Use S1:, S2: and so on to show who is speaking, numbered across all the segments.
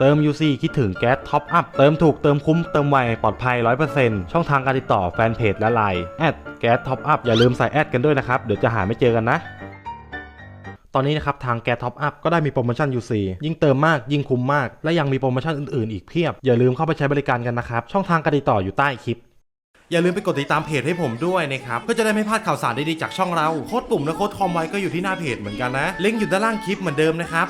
S1: เติม UC คิดถึงแก๊สท็อปอัพเติมถูกเติมคุ้มเติมไวปลอดภัย 100%ช่องทางการติดต่อแฟนเพจและไลน์แอดแก๊สท็อปอัพอย่าลืมใส่แอดกันด้วยนะครับ เดี๋ยวจะหาไม่เจอกันนะ ตอนนี้นะครับ ทางแก๊สท็อปอัพก็ได้มีโปรโมชั่น UC ยิ่งเติมมากยิ่งคุ้มมาก และยังมีโปรโมชั่นอื่นๆ อีกเพียบ อย่าลืมเข้าไปใช้บริการกันนะครับ ช่องทางการติดต่ออยู่ใต้คลิป อย่าลืมไปกดติดตามเพจให้ผมด้วยนะครับ เพื่อจะได้ไม่พลาดข่าวสารดีๆจากช่องเรา โค้ดปุ่มและโค้ดคอมไว้ก็อยู่ที่หน้าเพจเหมือนกันนะ ลิงก์อยู่ด้านล่างคลิปเหมือนเดิมนะครับ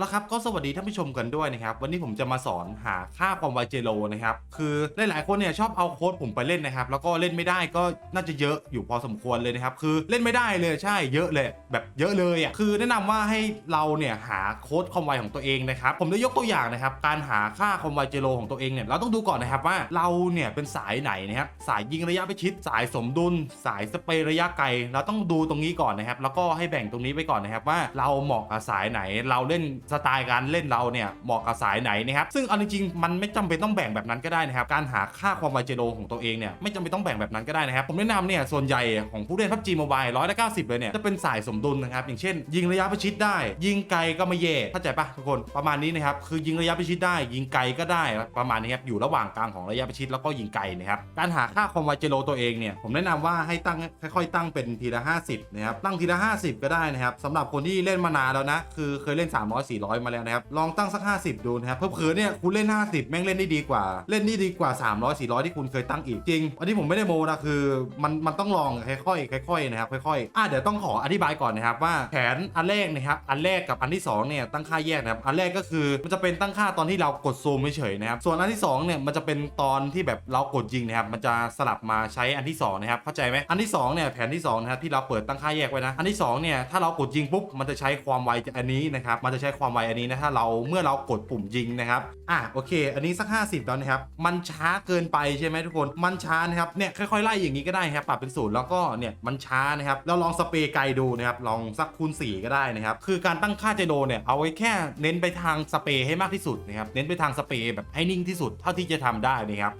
S1: เอาละครับก็สวัสดีท่านผู้ชมกันด้วยนะครับ วันนี้ผมจะมาสอนหาค่าความไวเจโลนะครับ คือหลายๆคนเนี่ยชอบเอาโค้ดผมไปเล่นนะครับ แล้วก็เล่นไม่ได้ก็น่าจะเยอะอยู่พอสมควรเลยนะครับ คือเล่นไม่ได้เลยใช่เยอะเลยแบบเยอะเลยอะคือแนะนำว่าให้เราเนี่ยหาโค้ดความไวของตัวเองนะครับ ผมได้ยกตัวอย่างนะครับ การหาค่าความไวเจโลของตัวเองเนี่ยเราต้องดูก่อนนะครับว่าเราเนี่ยเป็นสายไหนนะครับสายยิงระยะประชิดสายสมดุล สายสเปรย์ระยะไกลเราต้องดูตรงนี้ก่อนนะครับ แล้วก็ให้แบ่งตรงนี้ไปก่อนนะครับว่าเราเหมาะกับสายไหนเราเล่นสไตล์การเล่นเราเนี่ยเหมาะกับสายไหนนะครับซึ่งเอาจริงๆมันไม่จำเป็นต้องแบ่งแบบนั้นก็ได้นะครับการหาค่าความไวเจโลของตัวเองเนี่ยไม่จำเป็นต้องแบ่งแบบนั้นก็ได้นะครับผมแนะนำเนี่ยส่วนใหญ่ของผู้เล่นพับจีโมบายร้อยละเก้าสิบเลยเนี่ยจะเป็นสายสมดุลนะครับอย่างเช่น ยิงระยะประชิดได้ ยิงไกลก็ไม่แย่เข้าใจปะทุกคนประมาณนี้นะครับคือยิงระยะประชิดได้ ยิงไกลก็ได้ประมาณนี้ครับอยู่ระหว่างกลางของระยะประชิดแล้วก็ยิงไกลนะครับการหาค่าความไวเจโลตัวเองเนี่ยผมแนะนำว่าให้ตั้งค่อยๆ ตั้งเป็นทีละ 50นะครับตั้งทีละ 50 ก็ได้นะครับสำหรับคนที่เล่นมานานแล้วนะคือเคยเล่น300 400 มาแล้วนะครับ ลองตั้งสัก 50 ดูนะครับเพิ่มๆเนี่ยคุณเล่น 50 แม่งเล่นได้ดีกว่า เล่นได้ดีกว่า 300 400 ที่คุณเคยตั้งอีกจริง อันนี้ผมไม่ได้โมนะคือมันมันต้องลองค่อยๆค่อยๆนะครับค่อยๆอะเดี๋ยวต้องขออธิบายก่อนนะครับว่าแผนอันแรกนะครับอันแรกกับอันที่สองเนี่ยตั้งค่าแยกนะครับอันแรกก็คือมันจะเป็นตั้งค่าตอนที่เรากดซูมเฉยๆนะครับส่วนอันที่สองเนี่ยมันจะเป็นตอนที่แบบเรากดยิงนะครับมันจะสลับมาใช้อันที่สองนะครับเข้าใจไหมอันที่สองเนี่ยแผนที่สองนะครับที่เราเปิดตั้งค่าแยกไว้นะอันที่สองเนี่ยถ้าเรากดยิงปุ๊บมันจะใช้ความไวอันนี้นะครับมันจะใช้ความไวอันนี้นะถ้าเราเมื่อเรากดปุ่มยิงนะครับอะโอเค อันนี้สัก 50 แล้วนะครับ มันช้าเกินไปใช่ไหมทุกคนมันช้านะครับเนี่ยค่อยๆไล่อย่างนี้ก็ได้ครับปรับเป็นศูนย์แล้วก็เนี่ยมันช้านะครับเราลองสเปรย์ไกลดูนะครับลองสักคูณ4 ก็ได้นะครับคือการตั้งค่าเจโดเนี่ยเอาไว้แค่เน้นไปทางสเปรย์ให้มากที่สุดนะครับเน้นไปทางสเปรย์แบบให้นิ่งที่สุดเท่าที่จะทำได้นะครับ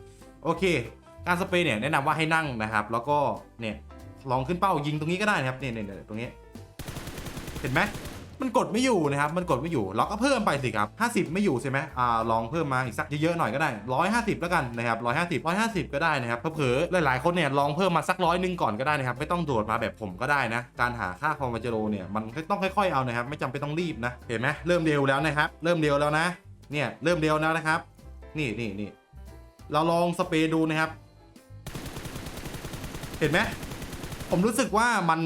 S1: โอเค การสเปรย์เนี่ยแนะนำว่าให้นั่งนะครับ แล้วก็เนี่ยลองขึ้นเป้ายิงตรงนี้ก็ได้นะครับเนี่ยเนี่ยเนี่ยตรงนี้ เห็นไหม มันกดไม่อยู่นะครับ มันกดไม่อยู่ เราก็เพิ่มไปสิครับ 50 ไม่อยู่ใช่ไหมอ่า ลองเพิ่มมาอีกสักเยอะๆหน่อยก็ได้ 150 แล้วกันนะครับ 150 150 ก็ได้นะครับ เผลอๆ หลายๆ คนเนี่ยลองเพิ่มมาสักร้อยหนึ่งก่อนก็ได้นะครับ ไม่ต้องโดดมาแบบผมก็ได้นะ การหาค่าความวัจโรเนี่ย มันต้องค่อยๆ เอานะครับ ไม่จำเป็นต้องรีบนะ เห็นไหมเริ่มเร็วแล้วนะครับ เริ่มเร็วแล้วนะ เนี่ย เริ่มเร็วแล้วนะครับ นี่นี่นี่เราลองสเปรย์ดูนะครับ เห็นไหมผมรู้สึกว่ามัน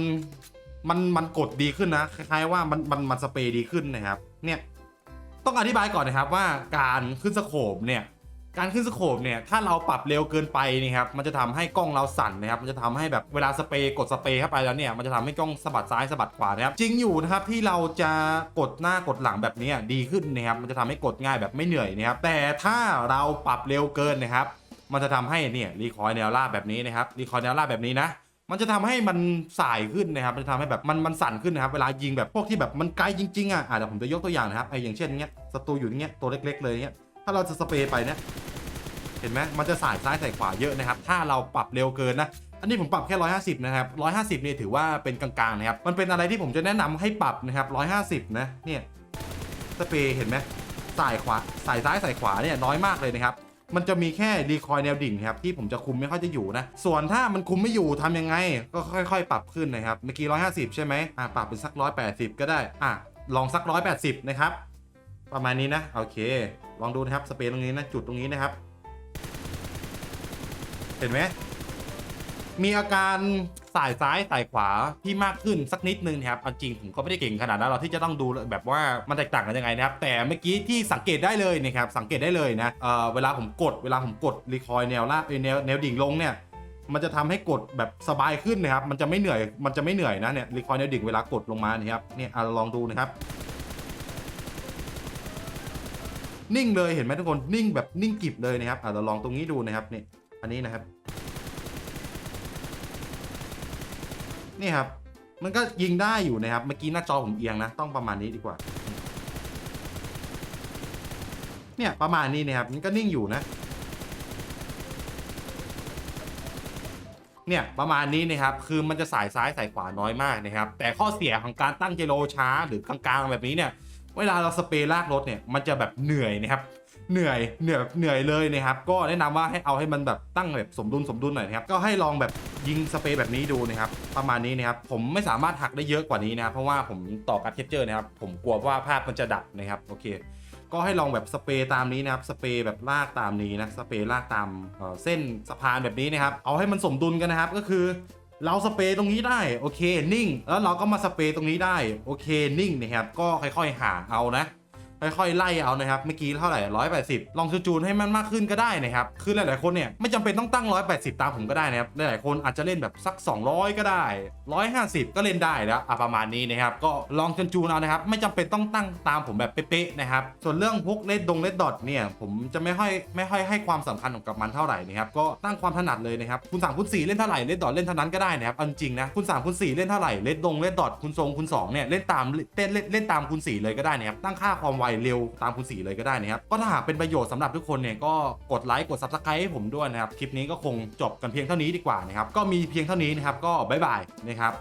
S1: มันมันกดดีขึ้นนะคล้ายๆว่ามันมันมันสเปรย์ดีขึ้นนะครับ เนี่ยต้องอธิบายก่อนนะครับว่าการขึ้นสโคปเนี่ยการขึ้นสโคปเนี่ยถ้าเราปรับเร็วเกินไปนี่ครับมันจะทำให้กล้องเราสั่นนะครับมันจะทำให้แบบเวลาสเปรย์กดสเปรย์เข้าไปแล้วเนี่ยมันจะทำให้กล้องสะบัดซ้ายสะบัดขวานะครับจริงอยู่นะครับที่เราจะกดหน้ากดหลังแบบนี้ดีขึ้นนะครับมันจะทำให้กดง่ายแบบไม่เหนื่อยนะครับแต่ถ้าเราปรับเร็วเกินนะครับ มันจะทำให้เนี่ยรีคอยล์แนวราบแบบนี้นะครับรีคอยล์แนวราบแบบนี้นะ มันจะทำให้มันสายขึ้นนะครับ มันจะทำให้แบบมันมันสั่นขึ้นนะครับ เวลายิงแบบพวกที่แบบมันไกลจริงๆอะอะเดี๋ยวผมจะยกตัวอย่างนะครับไอ้อย่างเช่นเงี้ยศัตรูอยู่เงี้ยตัวเล็ก ๆ เลยเงี้ย ถ้าเราจะสเปรย์ไปเนี่ยเห็นไหมมันจะสายซ้ายสายขวาเยอะนะครับ ถ้าเราปรับเร็วเกินนะอันนี้ผมปรับแค่ 150 นะครับ 150 เนี่ยถือว่าเป็นกลางๆนะครับ มันเป็นอะไรที่ผมจะแนะนำให้ปรับนะครับ 150 นะ เนี่ย สเปรย์เห็นไหมสายขวา สายซ้ายสายขวาเนี่ยน้อยมากเลยนะครับ มันจะมีแค่รีคอยแนวดิ่งครับที่ผมจะคุมไม่ค่อยจะอยู่นะ ส่วนถ้ามันคุมไม่อยู่ทำยังไง ก็ค่อยๆ ปรับขึ้นนะครับ เมื่อกี้ 150 ใช่ไหมอะปรับเป็นสัก 180 ก็ได้ อะ ลองสัก 180 นะครับ ประมาณนี้นะ โอเค ลองดูนะครับ สเปรตรงนี้นะ จุดตรงนี้นะครับ เห็นไหม มีอาการสายซ้ายสายขวาที่มากขึ้นสักนิดนึงนะครับเอาจริงผมก็ไม่ได้เก่งขนาดนั้นเราที่จะต้องดูแบบว่ามันแตกต่างกันยังไงนะครับ แต่เมื่อกี้ที่สังเกตได้เลยนะครับ สังเกตได้เลยนะเอ่อเวลาผมกดเวลาผมกดรีคอยล์แนวล่าแนวแนวดิ่งลงเนี่ยมันจะทำให้กดแบบสบายขึ้นนะครับ มันจะไม่เหนื่อย มันจะไม่เหนื่อยนะเนี่ยรีคอยล์แนวดิ่งเวลากดลงมาเนี่ยครับ เนี่ยอลองดูนะครับ นิ่งเลยเห็นไหมทุกคน นิ่งแบบนิ่งกิบเลยนะครับอะเราลองตรงนี้ดูนะครับนี่ อันนี้นะครับ นี่ครับ มันก็ยิงได้อยู่นะครับ เมื่อกี้หน้าจอผมเอียงนะ ต้องประมาณนี้ดีกว่า เนี่ยประมาณนี้นะครับ มันก็นิ่งอยู่นะ เนี่ยประมาณนี้นะครับ คือมันจะสายซ้ายสายขวาน้อยมากนะครับ แต่ข้อเสียของการตั้งเจโลช้าหรือกลางๆแบบนี้เนี่ย เวลาเราสเปรย์ลากรถเนี่ย มันจะแบบเหนื่อยนะครับ เหนื่อยเหนื่อยแบบเหนื่อยเลยนะครับก็แนะนำว่าให้เอาให้มันแบบตั้งแบบสมดุลสมดุลหน่อยนะครับก็ให้ลองแบบยิงสเปรย์แบบนี้ดูนะครับประมาณนี้นะครับผมไม่สามารถหักได้เยอะกว่านี้นะครับเพราะว่าผมต่อการแคปเจอร์นะครับผมกลัวว่าภาพมันจะดับนะครับโอเคก็ให้ลองแบบสเปรย์ตามนี้นะครับสเปรย์แบบลากตามนี้นะสเปรย์ลากตามเอ่อเส้นสะพานแบบนี้นะครับเอาให้มันสมดุลกันนะครับก็คือเราสเปรย์ตรงนี้ได้โอเคนิ่ง แล้วเราก็มาสเปรย์ตรงนี้ได้โอเคนิ่งนะครับก็ค่อยๆหาเอานะ ค่อยๆไล่เอานะครับเมื่อกี้เท่าไหร่ร้อยแปดสิบลองจูนให้มันมากขึ้นก็ได้นะครับคือหลายๆคนเนี่ยไม่จำเป็นต้องตั้ง180ตามผมก็ได้นะครับหลายๆคนอาจจะเล่นแบบสัก 200 ก็ได้150ก็เล่นได้แล้วอะประมาณนี้นะครับก็ลองจูนเอานะครับไม่จำเป็นต้องตั้งตามผมแบบเป๊ะๆนะครับส่วนเรื่องพวกเลดดงเลดดอทเนี่ยผมจะไม่ค่อยไม่ค่อยให้ความสำคัญกับมันเท่าไหร่นะครับก็ตั้งความถนัดเลยนะครับคุณ3คุณ4เล่นเท่าไหร่เลดดอทเล่นเท่านั้นก็ได้นะครับเอาจริงๆนะคุณ3คุณ4เล่นเท่าไหร่เลดดงเลดดอทคุณทรงคุณ2เนี่ยเล่นตามเล่นเล่นเล่นตามคุณ4เลยก็ได้นะครับตั้งค่าความไวเร็วตามคุณสีเลยก็ได้นะครับก็ถ้าหากเป็นประโยชน์สำหรับทุกคนเนี่ยก็กดไลค์กด subscribe ให้ผมด้วยนะครับคลิปนี้ก็คงจบกันเพียงเท่านี้ดีกว่านะครับก็มีเพียงเท่านี้นะครับก็บ๊ายบายนะครับ